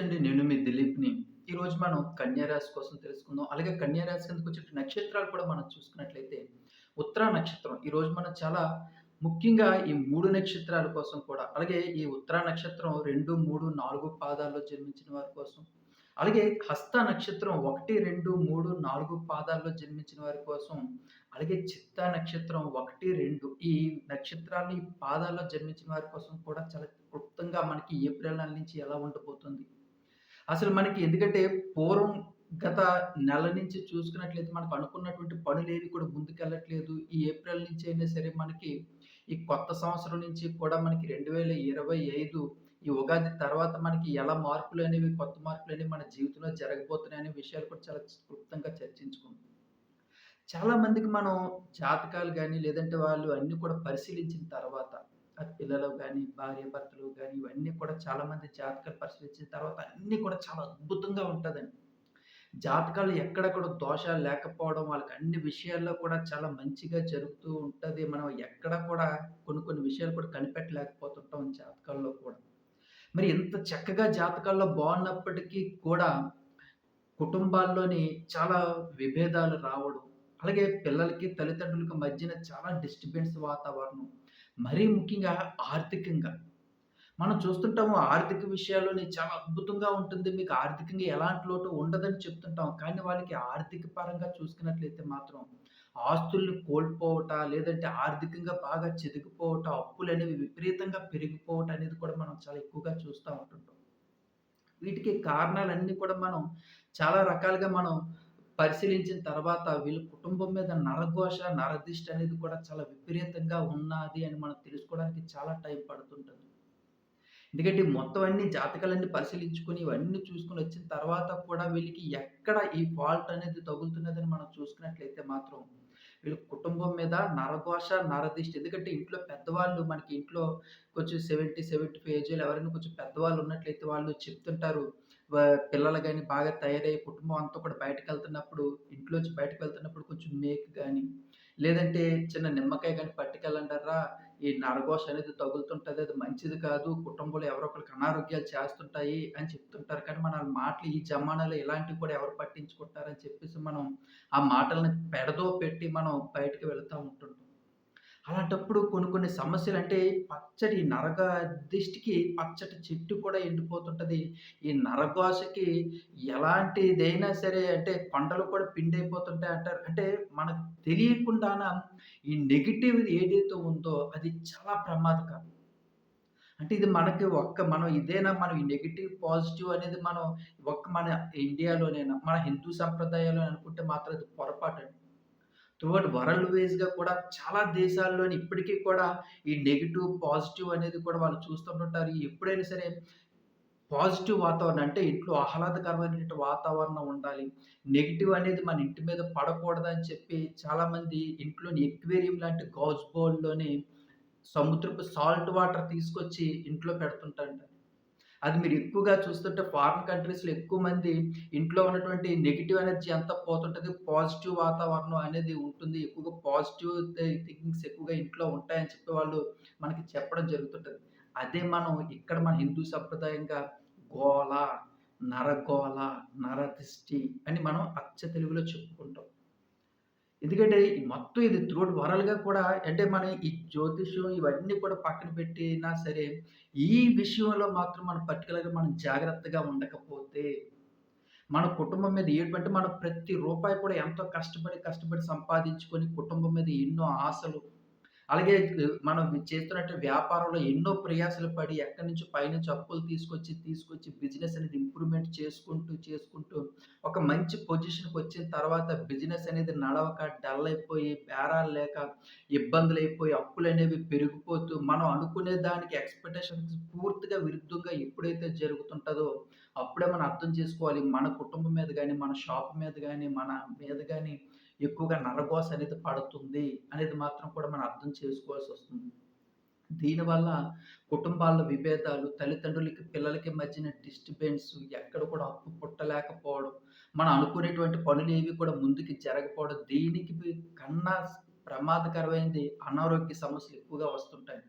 నమస్తే అండి. నేను మీ దిలీప్‌ని. ఈరోజు మనం కన్యారాశి కోసం తెలుసుకుందాం. అలాగే కన్యారాశి కిందకు వచ్చే నక్షత్రాలు కూడా మనం చూసుకున్నట్లయితే ఉత్తరా నక్షత్రం. ఈరోజు మనం చాలా ముఖ్యంగా ఈ మూడు నక్షత్రాల కోసం కూడా అలాగే ఈ ఉత్తరా నక్షత్రం 2, 3, 4 పాదాల్లో జన్మించిన వారి కోసం, అలాగే హస్త నక్షత్రం 1, 2, 3, 4 పాదాల్లో జన్మించిన వారి కోసం, అలాగే చిత్త నక్షత్రం 1, 2 ఈ నక్షత్రాలు ఈ పాదాల్లో జన్మించిన వారి కోసం కూడా చాలా క్లుప్తంగా మనకి ఏప్రిల్ నెల నుంచి ఎలా ఉండబోతుంది. అసలు మనకి ఎందుకంటే పూర్వం గత నెల నుంచి చూసుకున్నట్లయితే మనకు అనుకున్నటువంటి పనులేవి కూడా ముందుకెళ్ళట్లేదు. ఈ ఏప్రిల్ నుంచి అయినా సరే మనకి ఈ కొత్త సంవత్సరం నుంచి కూడా మనకి 2025 ఈ ఉగాది తర్వాత మనకి ఎలా మార్పులు అనేవి కొత్త మార్పులు అనేవి మన జీవితంలో జరగబోతున్నాయి అనే విషయాలు కూడా చాలా క్లుప్తంగా చర్చించుకుంటాం చాలా మందికి మనం జాతకాలు కానీ లేదంటే వాళ్ళు అన్నీ కూడా పరిశీలించిన తర్వాత పిల్లలు పిల్లలు భార్య భర్తలు కానీ ఇవన్నీ కూడా చాలా మంది జాతకాలు పరిశీలించిన తర్వాత అన్నీ కూడా చాలా అద్భుతంగా ఉంటుందండి జాతకాలు ఎక్కడ కూడా దోషాలు లేకపోవడం, వాళ్ళకి అన్ని విషయాల్లో కూడా చాలా మంచిగా జరుగుతూ ఉంటుంది మనం ఎక్కడ కూడా కొన్ని కొన్ని విషయాలు కూడా కనిపెట్టలేకపోతుంటాం జాతకాల్లో కూడా. మరి ఇంత చక్కగా జాతకాల్లో బాగున్నప్పటికీ కూడా కుటుంబాల్లోని చాలా విభేదాలు రావడం, అలాగే పిల్లలకి, తల్లిదండ్రులకి మధ్యన చాలా డిస్టర్బెన్స్ వాతావరణం. మరీ ముఖ్యంగా ఆర్థికంగా. మనం చూస్తుంటాము ఆర్థిక విషయాల్లోనే చాలా అద్భుతంగా ఉంటుంది. మీకు ఆర్థికంగా ఎలాంటి లోటు ఉండదని చెప్తుంటాం. కానీ వాళ్ళకి ఆర్థిక పరంగా చూసుకున్నట్లయితే మాత్రం ఆస్తుల్ని కోల్పోవట, లేదంటే ఆర్థికంగా బాగా చితికిపోవట, అప్పులనేవి విపరీతంగా పెరిగిపోవటం అనేది కూడా మనం చాలా ఎక్కువగా చూస్తూ ఉంటుంటాం. వీటికి కారణాలన్నీ కూడా మనం చాలా రకాలుగా మనం పరిశీలించిన తర్వాత వీళ్ళ కుటుంబం మీద నరఘోష, నరదిష్టి అనేది కూడా చాలా విపరీతంగా ఉన్నాది అని మనం తెలుసుకోవడానికి చాలా టైం పడుతుంటుంది ఎందుకంటే మొత్తం అన్ని జాతకాలన్నీ పరిశీలించుకొని ఇవన్నీ చూసుకొని వచ్చిన తర్వాత కూడా వీళ్ళకి ఎక్కడ ఈ ఫాల్ట్ అనేది తగులుతున్నదని మనం చూసుకున్నట్లయితే మాత్రం వీళ్ళ కుటుంబం మీద నరఘోష, నరదిష్టి ఎందుకంటే ఇంట్లో పెద్దవాళ్ళు మనకి ఇంట్లో కొంచెం 70, 75 ఏజోళ్ళు ఎవరైనా కొంచెం పెద్దవాళ్ళు ఉన్నట్లయితే వాళ్ళు చెప్తుంటారు. పిల్లలు కానీ బాగా తయారై కుటుంబం అంతా కూడా బయటకెళ్తున్నప్పుడు ఇంట్లోంచి బయటకి వెళ్తున్నప్పుడు కొంచెం మేక్ కానీ లేదంటే చిన్న నిమ్మకాయ కానీ పట్టుకెళ్ళండర్రా! ఈ నరగోష అనేది తగులుతుంటుంది అది మంచిది కాదు. కుటుంబంలో ఎవరో అనారోగ్యాలు చేస్తుంటాయి అని చెప్తుంటారు. కానీ మన మాటలు ఈ జమానాలో ఇలాంటివి కూడా ఎవరు పట్టించుకుంటారని చెప్పేసి మనం ఆ మాటలను పెడదో పెట్టి మనం బయటకు వెళ్తా ఉంటుంటాం. అలాంటప్పుడు కొన్ని కొన్ని సమస్యలు అంటే పచ్చడి నరక దిష్టికి పచ్చటి చెట్టు కూడా ఎండిపోతుంటుంది ఈ నరఘోషకి ఎలాంటిదైనా సరే అంటే కొండలు కూడా పిండైపోతుంటాయి అంటారు. అంటే మనకు తెలియకుండాన ఈ నెగిటివ్ ఏదైతే ఉందో అది చాలా ప్రమాదకరం. అంటే ఇది మనకి ఒక్క మనం ఇదేనా మనం ఈ నెగిటివ్ పాజిటివ్ అనేది మనం ఒక్క మన ఇండియాలోనేనా? మన హిందూ సంప్రదాయాలు అనుకుంటే మాత్రం అది పొరపాటండి. త్రూఅవుట్ వరల్డ్ వైజ్గా కూడా చాలా దేశాల్లోని ఇప్పటికీ కూడా ఈ నెగిటివ్ పాజిటివ్ అనేది కూడా వాళ్ళు చూస్తుంటుంటారు. ఎప్పుడైనా సరే పాజిటివ్ వాతావరణం అంటే ఇంట్లో ఆహ్లాదకరమైనటువంటి వాతావరణం ఉండాలి. నెగిటివ్ అనేది మన ఇంటి మీద పడకూడదని చెప్పి చాలామంది ఇంట్లోని ఎక్వేరియం లాంటి గౌజ్ బౌల్‌లోని సముద్రపు సాల్ట్ వాటర్ తీసుకొచ్చి ఇంట్లో పెడుతుంటారంట. అది మీరు ఎక్కువగా చూస్తుంటే ఫారిన్ కంట్రీస్‌లో ఎక్కువ మంది ఇంట్లో ఉన్నటువంటి నెగిటివ్ ఎనర్జీ అంతా పోతుంటుంది పాజిటివ్ వాతావరణం అనేది ఉంటుంది. ఎక్కువగా పాజిటివ్ థింకింగ్స్ ఎక్కువగా ఇంట్లో ఉంటాయని చెప్పి వాళ్ళు మనకి చెప్పడం జరుగుతుంటుంది అదే మనం ఇక్కడ మన హిందూ సంప్రదాయంగా గోళ నరగోళ నరదిష్టి అని మనం అచ్చ తెలుగులో చెప్పుకుంటాం. ఎందుకంటే ఈ మొత్తం ఇది త్రూఅవుట్ వరల్గా కూడా అంటే మన ఈ జ్యోతిష్యం ఇవన్నీ కూడా పక్కన పెట్టినా సరే, ఈ విషయంలో మాత్రం మనం పర్టికులర్గా మనం జాగ్రత్తగా ఉండకపోతే, మన కుటుంబం మీద ఏంటంటే మనం ప్రతి రూపాయి కూడా ఎంతో కష్టపడి, కష్టపడి సంపాదించుకొని కుటుంబం మీద ఎన్నో ఆశలు, అలాగే మనం చేస్తున్నట్టు వ్యాపారంలో ఎన్నో ప్రయాసలు పడి ఎక్కడి నుంచి పైనుంచి అప్పులు తీసుకొచ్చి, తీసుకొచ్చి బిజినెస్ అనేది ఇంప్రూవ్‌మెంట్ చేసుకుంటూ, చేసుకుంటూ ఒక మంచి పొజిషన్‌కొచ్చిన తర్వాత బిజినెస్ అనేది నడవక, డల్ అయిపోయి, బేరాలు లేక, ఇబ్బందులు అయిపోయి అప్పులనేవి పెరిగిపోతూ, మనం అనుకునే దానికి ఎక్స్పెక్టేషన్స్ పూర్తిగా విరుద్ధంగా ఎప్పుడైతే జరుగుతుంటుందో అప్పుడే మనం అర్థం చేసుకోవాలి. మన కుటుంబం మీద కానీ మన షాప్ మీద కానీ మన మీద కానీ ఎక్కువగా నరగోస అనేది పడుతుంది అనేది మాత్రం కూడా మనం అర్థం చేసుకోవాల్సి వస్తుంది దీనివల్ల కుటుంబాల్లో విభేదాలు, తల్లిదండ్రులకి, పిల్లలకి మధ్యన డిస్టర్బెన్స్, ఎక్కడ కూడా అప్పు పుట్టలేకపోవడం, మనం అనుకునేటువంటి పనులు ఏవి కూడా ముందుకు జరగకపోవడం, దీనికి కన్నా ప్రమాదకరమైనది అనారోగ్య సమస్యలు ఎక్కువగా వస్తుంటాయి.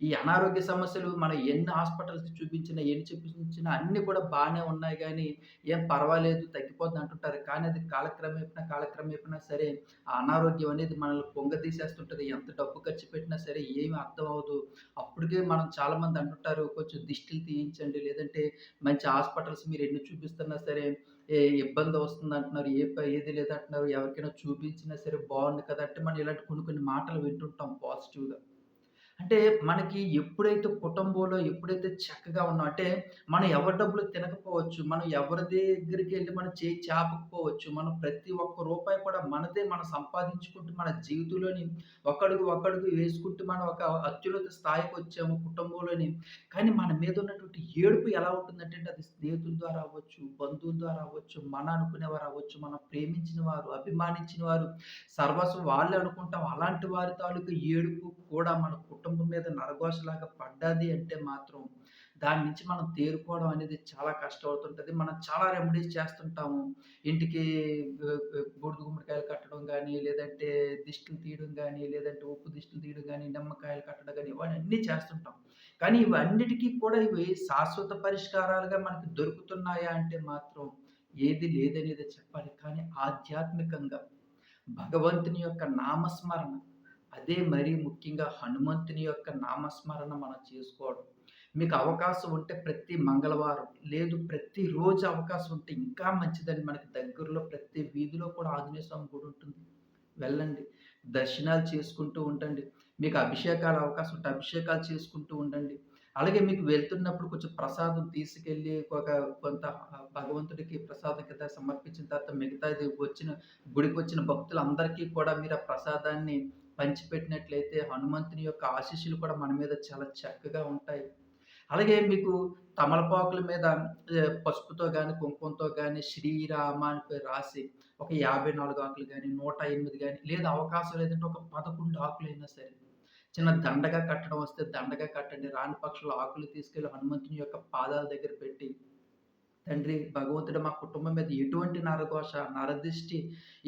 ఈ అనారోగ్య సమస్యలు మనం ఎన్ని హాస్పిటల్స్ చూపించినా, ఎన్ని చూపించినా అన్నీ కూడా బాగానే ఉన్నాయి కానీ ఏం పర్వాలేదు తగ్గిపోతుంది అంటుంటారు. కానీ అది కాలక్రమేపన, కాలక్రమేపన సరే ఆ అనారోగ్యం అనేది మనల్ని కుంగతీసేస్తుంటది. ఎంత డబ్బు ఖర్చు పెట్టినా సరే ఏమి అర్థం అవ్వదు. అప్పటికే మనం చాలామంది అంటుంటారు కొంచెం దిష్టిలు తీయించండి, లేదంటే మంచి హాస్పిటల్స్ మీరు ఎన్ని చూపిస్తున్నా సరే ఏ ఇబ్బంది వస్తుంది అంటున్నారు ఏ ఏది లేదంటున్నారు. ఎవరికైనా చూపించినా సరే బాగుంది కదంటే మనం ఇలాంటి కొన్ని కొన్ని మాటలు వింటుంటాం పాజిటివ్‌గా. అంటే మనకి ఎప్పుడైతే కుటుంబంలో ఎప్పుడైతే చక్కగా ఉన్నాం అంటే మనం ఎవరి డబ్బులు తినకపోవచ్చు. మనం ఎవరి దగ్గరికి వెళ్ళి మనం చేయి చాపకపోవచ్చు. మనం ప్రతి ఒక్క రూపాయి కూడా మనదే మనం సంపాదించుకుంటూ మన జీవితంలోని ఒకడుగు, ఒకడుగు వేసుకుంటూ మనం ఒక అత్యున్నత స్థాయికొచ్చాము కుటుంబంలోని. కానీ మన మీద ఉన్నటువంటి ఏడుపు ఎలా ఉంటుందంటే అది స్నేహితుల ద్వారా అవ్వచ్చు, బంధువుల ద్వారా అవ్వచ్చు, మన అనుకునేవారు అవ్వచ్చు, మనం ప్రేమించిన వారు, అభిమానించిన వారు, సర్వస్వం వాళ్ళే అనుకుంటాం. అలాంటి వారి తాలూకు ఏడుపు కూడా మన కుటుంబం మీద నరగోషలాగా పడ్డది అంటే మాత్రం, దాని నుంచి మనం తేరుకోవడం అనేది చాలా కష్టమవుతుంటుంది మనం చాలా రెమెడీస్ చేస్తుంటాము. ఇంటికి బూడిద గుమ్మడికాయలు కట్టడం కానీ లేదంటే దిష్టిలు తీయడం కానీ లేదంటే ఉప్పు దిష్టిలు తీయడం కానీ నిమ్మకాయలు కట్టడం కానీ ఇవన్నీ చేస్తుంటాం. కానీ ఇవన్నిటికి కూడా ఇవి శాశ్వత పరిష్కారాలుగా మనకి దొరుకుతున్నాయా అంటే మాత్రం ఏది లేదనేది చెప్పాలి. కానీ ఆధ్యాత్మికంగా భగవంతుని యొక్క నామస్మరణ అదే మరీ ముఖ్యంగా హనుమంతుని యొక్క నామస్మరణ మనం చేసుకోవడం. మీకు అవకాశం ఉంటే ప్రతి మంగళవారం, లేదు ప్రతి రోజు అవకాశం ఉంటే ఇంకా మంచిదండి. మనకి దగ్గరలో ప్రతి వీధిలో కూడా ఆంజనేయ స్వామి గుడి ఉంటుంది. వెళ్ళండి. దర్శనాలు చేసుకుంటూ ఉండండి. మీకు అభిషేకాలు అవకాశం ఉంటే అభిషేకాలు చేసుకుంటూ ఉండండి. అలాగే మీకు వెళ్తున్నప్పుడు కొంచెం ప్రసాదం తీసుకెళ్ళి ఒక కొంత భగవంతుడికి ప్రసాదం కింద సమర్పించిన తర్వాత మిగతాది వచ్చిన గుడికొచ్చిన భక్తులందరికీ కూడా మీరు ఆ ప్రసాదాన్ని పంచిపెట్టినట్లయితే హనుమంతుని యొక్క ఆశీస్సులు కూడా మన మీద చాలా చక్కగా ఉంటాయి. అలాగే మీకు తమలపాకుల మీద పసుపుతో కానీ కుంకుమతో కానీ శ్రీరామానికి రాసి ఒక 54 ఆకులు కానీ నూట ఎనిమిది కానీ లేదా అవకాశం లేదంటే ఒక 11 ఆకులైనా సరే చిన్న దండగా కట్టడం వస్తే దండగా కట్టండి. రాని పక్షంలో ఆకులు తీసుకెళ్ళి హనుమంతుని యొక్క పాదాల దగ్గర పెట్టి తండ్రి భగవంతుడు మా కుటుంబం మీద ఎటువంటి నరఘోష, నరదిష్టి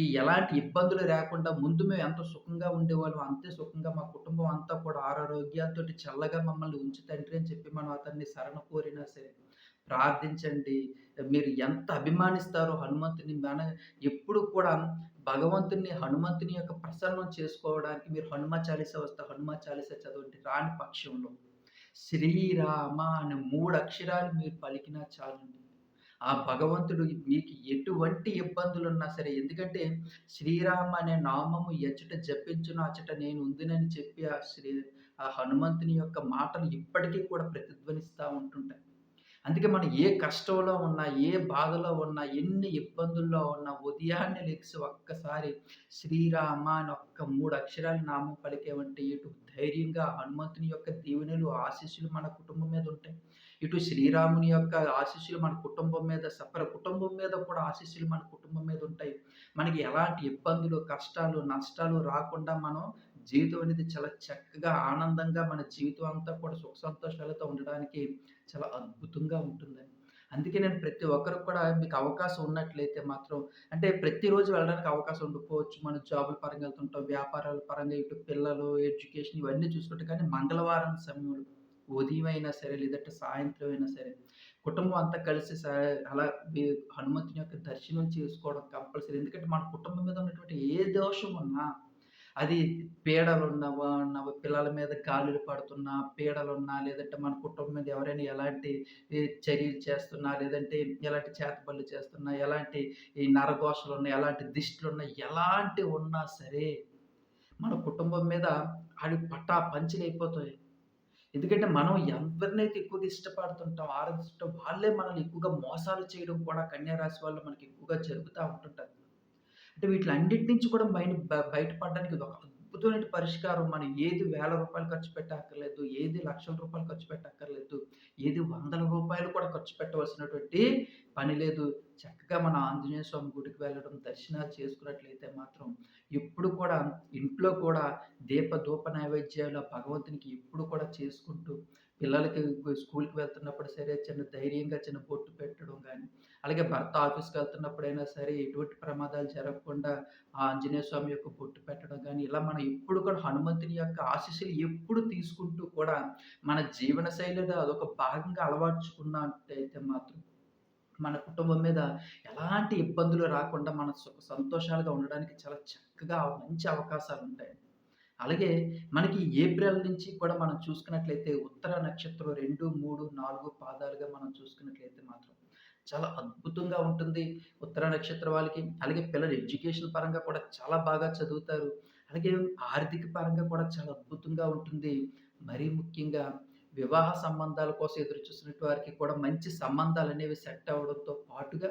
ఈ ఎలాంటి ఇబ్బందులు లేకుండా ముందు మేము ఎంత సుఖంగా ఉండేవాళ్ళు అంతే సుఖంగా మా కుటుంబం అంతా కూడా ఆరోగ్యాలతో చల్లగా మమ్మల్ని ఉంచు తండ్రి అని చెప్పి మనం అతన్ని శరణ కోరినా సరే ప్రార్థించండి. మీరు ఎంత అభిమానిస్తారో హనుమంతుని మన ఎప్పుడు కూడా భగవంతుని హనుమంతుని యొక్క ప్రసన్నం చేసుకోవడానికి మీరు హనుమ చాలీస వస్తే హనుమ చాలీస చదవండి. రాని పక్షంలో శ్రీరామ అనే మూడు అక్షరాలు మీరు పలికినా చాలండి. ఆ భగవంతుడు మీకు ఎటువంటి ఇబ్బందులు ఉన్నా సరే ఎందుకంటే శ్రీరామ అనే నామము ఎచ్చట జపించును అచ్చట నేను ఉందినని చెప్పి ఆ శ్రీ ఆ హనుమంతుని యొక్క మాటలు ఇప్పటికీ కూడా ప్రతిధ్వనిస్తూ ఉంటుంటాయి. అందుకే మనం ఏ కష్టంలో ఉన్నా, ఏ బాధలో ఉన్నా, ఎన్ని ఇబ్బందుల్లో ఉన్నా ఉదయాన్నే లెక్సి ఒక్కసారి శ్రీరామ అని ఒక్క మూడు అక్షరాల నామం పలికేవంటే ఇటు ధైర్యంగా హనుమంతుని యొక్క దీవెనలు, ఆశీస్సులు మన కుటుంబం మీద ఉంటాయి. ఇటు శ్రీరాముని యొక్క ఆశీస్సులు మన కుటుంబం మీద సఫర కుటుంబం మీద కూడా ఆశీస్సులు మన కుటుంబం మీద ఉంటాయి. మనకి ఎలాంటి ఇబ్బందులు, కష్టాలు, నష్టాలు రాకుండా మనం జీవితం అనేది చాలా చక్కగా, ఆనందంగా మన జీవితం అంతా కూడా సుఖ సంతోషాలతో ఉండడానికి చాలా అద్భుతంగా ఉంటుందండి. అందుకే నేను ప్రతి ఒక్కరికి కూడా మీకు అవకాశం ఉన్నట్లయితే మాత్రం అంటే ప్రతిరోజు వెళ్ళడానికి అవకాశం ఉండిపోవచ్చు మనం జాబుల పరంగా వెళ్తుంటాం. వ్యాపారాల పరంగా ఇటు పిల్లలు, ఎడ్యుకేషన్ ఇవన్నీ చూసుకుంటే కానీ మంగళవారం సమయంలో ఉదయం అయినా సరే, లేదంటే సాయంత్రం అయినా సరే, కుటుంబం అంతా కలిసి అలా హనుమంతుని యొక్క దర్శనం చేసుకోవడం కంపల్సరీ. ఎందుకంటే మన కుటుంబం మీద ఉన్నటువంటి ఏ దోషం ఉన్నా అది పీడలు ఉన్నవా పిల్లల మీద గాలులు పడుతున్నా, పీడలు ఉన్నా లేదంటే మన కుటుంబం మీద ఎవరైనా ఎలాంటి చర్యలు చేస్తున్నా, లేదంటే ఎలాంటి చేతబడులు చేస్తున్నా, ఎలాంటి ఈ నరఘోషలున్నా, ఎలాంటి దిష్టిలున్నా, ఎలాంటివి ఉన్నా సరే, మన కుటుంబం మీద అవి పట్టా పంచలైపోతాయి. ఎందుకంటే మనం ఎవరినైతే ఎక్కువగా ఇష్టపడుతుంటాం ఆరాధిస్తుంటాం వాళ్ళే మనల్ని ఎక్కువగా మోసాలు చేయడం కూడా కన్యారాశి వాళ్ళు మనకి ఎక్కువగా జరుగుతూ ఉంటుంటారు అంటే వీటిలన్నిటి నుంచి కూడా బయట బ బయటపడడానికి ఒక అద్భుతమైన పరిష్కారం. మనం ఏది వేల రూపాయలు ఖర్చు పెట్టక్కర్లేదు. ఏది లక్షల రూపాయలు ఖర్చు పెట్టక్కర్లేదు. ఏది వందల రూపాయలు కూడా ఖర్చు పెట్టవలసినటువంటి పని లేదు. చక్కగా మన ఆంజనేయ స్వామి గుడికి వెళ్ళడం, దర్శనాలు చేసుకున్నట్లయితే మాత్రం ఇప్పుడు కూడా ఇంట్లో కూడా దీప ధూప నైవేద్యాలు భగవంతునికి ఎప్పుడు కూడా చేసుకుంటూ పిల్లలకి స్కూల్‌కి వెళ్తున్నప్పుడు సరే చిన్న ధైర్యంగా చిన్న బొట్టు పెట్టడం కానీ అలాగే భర్త ఆఫీస్కి వెళ్తున్నప్పుడైనా సరే ఎటువంటి ప్రమాదాలు జరగకుండా ఆ ఆంజనేయ స్వామి యొక్క బొట్టు పెట్టడం కానీ ఇలా మనం ఎప్పుడు కూడా హనుమంతుని యొక్క ఆశీస్సులు ఎప్పుడు తీసుకుంటూ కూడా మన జీవన శైలిలో అదొక భాగంగా అలవర్చుకున్నట్టయితే మాత్రం మన కుటుంబం మీద ఎలాంటి ఇబ్బందులు రాకుండా మన సుఖ సంతోషాలుగా ఉండడానికి చాలా చక్కగా మంచి అవకాశాలు ఉంటాయి అలాగే మనకి ఏప్రిల్ నుంచి కూడా మనం చూసుకున్నట్లయితే ఉత్తర నక్షత్రం 2, 3, 4 పాదాలుగా మనం చూసుకున్నట్లయితే మాత్రం చాలా అద్భుతంగా ఉంటుంది. ఉత్తర నక్షత్ర వాళ్ళకి. అలాగే పిల్లలు ఎడ్యుకేషన్ పరంగా కూడా చాలా బాగా చదువుతారు. అలాగే ఆర్థిక పరంగా కూడా చాలా అద్భుతంగా ఉంటుంది. మరీ ముఖ్యంగా వివాహ సంబంధాల కోసం ఎదురు చూసినట్టు వారికి కూడా మంచి సంబంధాలు అనేవి సెట్ అవ్వడంతో పాటుగా,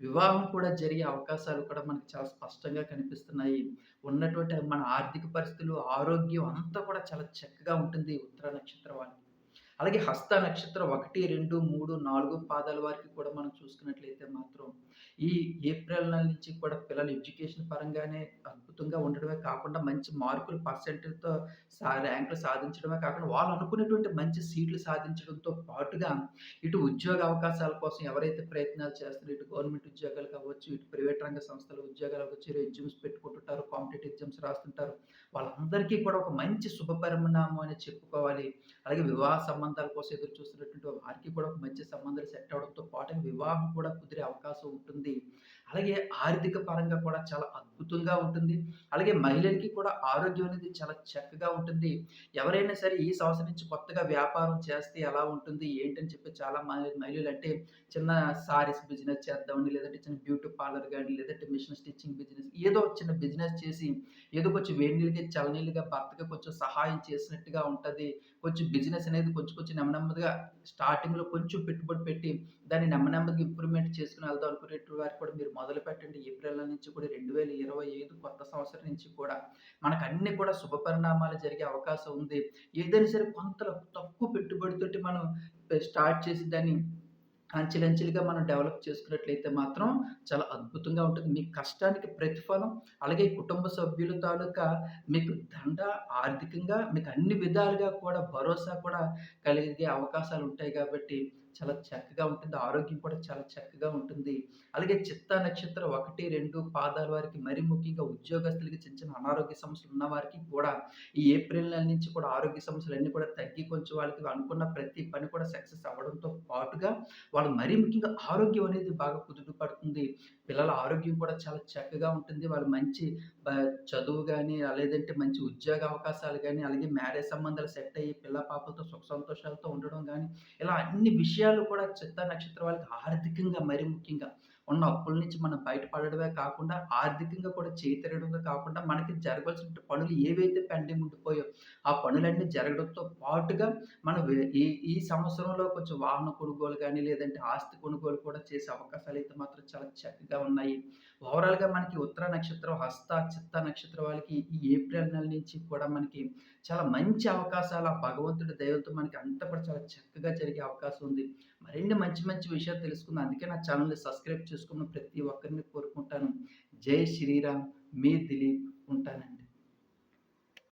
వివాహం కూడా జరిగే అవకాశాలు కూడా మనకు చాలా స్పష్టంగా కనిపిస్తున్నాయి. ఉన్నటువంటి మన ఆర్థిక పరిస్థితులు, ఆరోగ్యం అంతా కూడా చాలా చక్కగా ఉంటుంది ఉత్తర నక్షత్రం వాళ్ళకి. అలాగే హస్త నక్షత్రం 1, 2, 3, 4 పాదాల వారికి కూడా మనం చూసుకున్నట్లయితే మాత్రం, ఈ ఏప్రిల్ నెల నుంచి కూడా పిల్లలు ఎడ్యుకేషన్ పరంగానే అద్భుతంగా ఉండడమే కాకుండా మంచి మార్కులు పర్సెంటేజ్‌తో సా ర్యాంకులు సాధించడమే కాకుండా వాళ్ళు అనుకునేటువంటి మంచి సీట్లు సాధించడంతో పాటుగా, ఇటు ఉద్యోగ అవకాశాల కోసం ఎవరైతే ప్రయత్నాలు చేస్తున్నారో ఇటు గవర్నమెంట్ ఉద్యోగాలు కావచ్చు, ఇటు ప్రైవేట్ రంగ సంస్థల ఉద్యోగాలు అవ్వచ్చు, ఎగ్జామ్స్ పెట్టుకుంటుంటారు, కాంపిటేటివ్ ఎగ్జామ్స్ రాస్తుంటారు. వాళ్ళందరికీ కూడా ఒక మంచి శుభ పరిణామం అని చెప్పుకోవాలి. అలాగే వివాహ సంబంధాల కోసం ఎదురు చూస్తున్నటువంటి వారికి కూడా ఒక మంచి సంబంధాలు సెట్ అవ్వడంతో పాటు వివాహం కూడా కుదిరే అవకాశం ఉంటుంది. అలాగే ఆర్థిక పరంగా కూడా చాలా అద్భుతంగా ఉంటుంది. అలాగే మహిళలకి కూడా ఆరోగ్యం అనేది చాలా చక్కగా ఉంటుంది. ఎవరైనా సరే ఈ సంవత్సరం నుంచి కొత్తగా వ్యాపారం చేస్తే ఎలా ఉంటుంది? ఏంటని చెప్పి చాలా మహిళలు అంటే చిన్న సారీస్ బిజినెస్ చేద్దామని, లేదంటే చిన్న బ్యూటీ పార్లర్ కానీ లేదంటే మిషన్ స్టిచ్చింగ్ బిజినెస్ ఏదో చిన్న బిజినెస్ చేసి, ఏదో కొంచెం వేడి నీళ్ళకి చల్లనీళ్ళుగా భర్తకి కొంచెం సహాయం చేసినట్టుగా ఉంటుంది కొంచెం బిజినెస్ అనేది కొంచెం కొంచెం నెమ్మ నెమ్మదిగా స్టార్టింగ్‌లో కొంచెం పెట్టుబడి పెట్టి, దాన్ని నెమ్మ నెమ్మదిగా ఇంప్రూవ్‌మెంట్ చేసుకుని వెళ్దాం అనుకునేటువంటి వారికి కూడా మీరు మొదలు పెట్టండి ఏప్రిల్ నుంచి కూడా 2025 కొత్త సంవత్సరం నుంచి కూడా మనకు అన్ని కూడా శుభ పరిణామాలు జరిగే అవకాశం ఉంది. ఏదైనా సరే కొంత తక్కువ పెట్టుబడితోటి మనం eh, స్టార్ట్ చేసి దాన్ని అంచెలంచెలుగా మనం డెవలప్ చేసుకున్నట్లయితే మాత్రం చాలా అద్భుతంగా ఉంటుంది. మీ కష్టానికి ప్రతిఫలం, అలాగే కుటుంబ సభ్యుల తాలూకా మీకు దండ ఆర్థికంగా మీకు అన్ని విధాలుగా కూడా భరోసా కూడా కలిగే అవకాశాలు ఉంటాయి కాబట్టి, చాలా చక్కగా ఉంటుంది. ఆరోగ్యం కూడా చాలా చక్కగా ఉంటుంది. అలాగే చిత్తా నక్షత్రం 1, 2 పాదాల వారికి మరీ ముఖ్యంగా ఉద్యోగస్తులకి చిన్న చిన్న అనారోగ్య సమస్యలు ఉన్న వారికి కూడా ఈ ఏప్రిల్ నెల నుంచి కూడా ఆరోగ్య సమస్యలు అన్నీ కూడా తగ్గి కొంచెం వాళ్ళకి అనుకున్న ప్రతి పని కూడా సక్సెస్ అవ్వడంతో పాటుగా, వాళ్ళు మరీ ముఖ్యంగా ఆరోగ్యం అనేది బాగా కుదుట పడుతుంది. పిల్లల ఆరోగ్యం కూడా చాలా చక్కగా ఉంటుంది. వాళ్ళు మంచి చదువు కానీ లేదంటే మంచి ఉద్యోగ అవకాశాలు కానీ అలాగే మ్యారేజ్ సంబంధాలు సెట్ అయ్యి పిల్ల పాపలతో సుఖ సంతోషాలతో ఉండడం కానీ ఇలా అన్ని విషయాలు కూడా చిత్త నక్షత్రం వాళ్ళకి ఆర్థికంగా మరీ ముఖ్యంగా ఉన్న అప్పుల నుంచి మనం బయటపడడమే కాకుండా, ఆర్థికంగా కూడా చేతిరడమే కాకుండా, మనకి జరగాల్సిన పనులు ఏవైతే పెండింగ్ ఉండిపోయో ఆ పనులన్నీ జరగడంతో పాటుగా మనం ఈ ఈ సంవత్సరంలో కొంచెం వాహన కొనుగోలు కానీ లేదంటే ఆస్తి కొనుగోలు కూడా చేసే అవకాశాలు అయితే మాత్రం చాలా చక్కగా ఉన్నాయి. ఓవరాల్‌గా మనకి ఉత్తర నక్షత్రం, హస్త, చిత్త నక్షత్రం వాళ్ళకి ఈ ఏప్రిల్ నెల నుంచి కూడా మనకి చాలా మంచి అవకాశాలు ఆ భగవంతుడి దయలతో మనకి అంతా కూడా చాలా చక్కగా జరిగే అవకాశం ఉంది. మరిన్ని మంచి మంచి విషయాలు తెలుసుకుందాం. అందుకే నా ఛానల్ని సబ్స్క్రైబ్ చేసుకున్న ప్రతి ఒక్కరిని కోరుకుంటాను. జై శ్రీరామ్. మీ దిలీప్. ఉంటానండి.